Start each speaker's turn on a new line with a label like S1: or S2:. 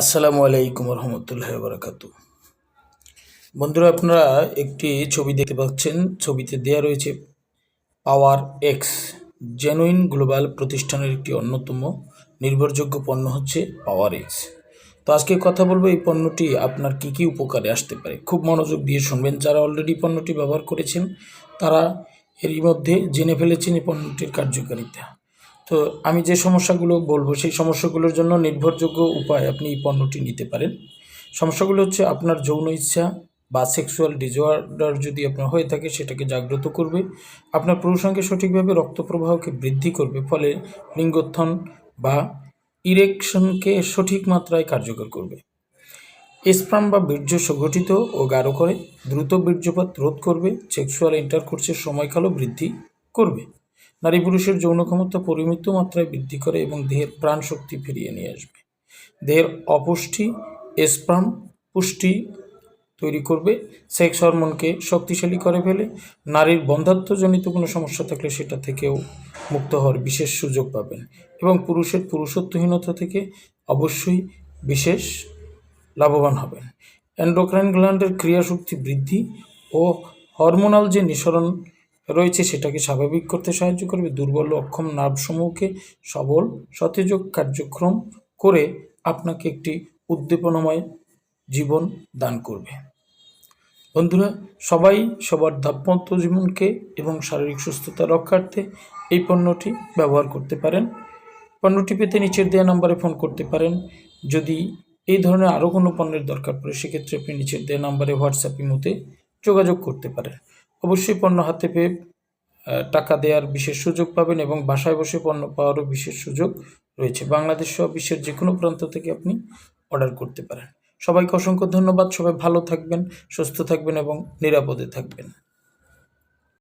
S1: আসসালামু আলাইকুম রহমতুল্লাহ বারাকাত বন্ধুরা, আপনারা একটি ছবি দেখতে পাচ্ছেন। ছবিতে দেয়া রয়েছে পাওয়ার এক্স। জেনুইন গ্লোবাল প্রতিষ্ঠানের একটি অন্যতম নির্ভরযোগ্য পণ্য হচ্ছে পাওয়ার এক্স। তো আজকে কথা বলব এই পণ্যটি আপনার কি কি উপকারে আসতে পারে। খুব মনোযোগ দিয়ে শুনবেন। যারা অলরেডি পণ্যটি ব্যবহার করেছেন, তারা এরই মধ্যে জেনে ফেলেছেন এই পণ্যটির কার্যকারিতা। তো আমি যে সমস্যাগুলো বলব, সেই সমস্যাগুলোর জন্য নির্ভরযোগ্য উপায় আপনি এই পণ্যটি নিতে পারেন। সমস্যাগুলো হচ্ছে আপনার যৌন ইচ্ছা বা সেক্সুয়াল ডিজঅর্ডার যদি আপনার হয়ে থাকে, সেটাকে জাগ্রত করবে। আপনার পুরুষাঙ্গে সঠিকভাবে রক্ত প্রবাহকে বৃদ্ধি করবে, ফলে লিঙ্গোত্থান বা ইরেকশনকে সঠিক মাত্রায় কার্যকর করবে। স্প্রাম বা বীর্য সংগঠিত ও গাঢ় করে, দ্রুত বীর্যপাত রোধ করবে সেক্সুয়াল ইন্টারকোর্সের সময়কালও বৃদ্ধি করবে। নারী পুরুষের যৌন ক্ষমতা পরিমিত মাত্রায় বৃদ্ধি করে এবং দেহের প্রাণ শক্তি ফিরিয়ে নিয়ে আসবে। দেহের অপুষ্টি স্প্রাম পুষ্টি তৈরি করবে। সেক্স হরমোনকে শক্তিশালী করে ফেলে। নারীর বন্ধাত্মজনিত কোনো সমস্যা থাকলে সেটা থেকেও মুক্ত হওয়ার বিশেষ সুযোগ পাবেন এবং পুরুষের পুরুষত্বহীনতা থেকে অবশ্যই বিশেষ লাভবান হবেন। অ্যান্ডোক্রাইন গ্ল্যান্ডের ক্রিয়াশক্তি বৃদ্ধি ও হরমোনাল যে নিঃসরণ রয়েছে, সেটাকে স্বাভাবিক করতে সাহায্য করবে। দুর্বল অক্ষম নার্ভসমূহকে সবল সতেজক কার্যক্রম করে আপনাকে একটি উদ্দীপনাময় জীবন দান করবে। বন্ধুরা, সবাই সবার দাম্পত্য জীবনকে এবং শারীরিক সুস্থতা রক্ষার্থে এই পণ্যটি ব্যবহার করতে পারেন। পণ্যটি পেতে নিচের দেওয়া নাম্বারে ফোন করতে পারেন। যদি এই ধরনের আরও কোনো পণ্যের দরকার পড়ে, সেক্ষেত্রে আপনি নিচের দেওয়া নাম্বারে হোয়াটসঅ্যাপ ইমোতে যোগাযোগ করতে পারেন। অবশ্যই পণ্য হাতে পেয়ে টাকা দেওয়ার বিশেষ সুযোগ পাবেন এবং বাসায় বসে পণ্য পাওয়ারও বিশেষ সুযোগ রয়েছে। বাংলাদেশ সহ বিশ্বের যে কোনো প্রান্ত থেকে আপনি অর্ডার করতে পারেন। সবাইকে অসংখ্য ধন্যবাদ। সবাই ভালো থাকবেন, সুস্থ থাকবেন এবং নিরাপদে থাকবেন।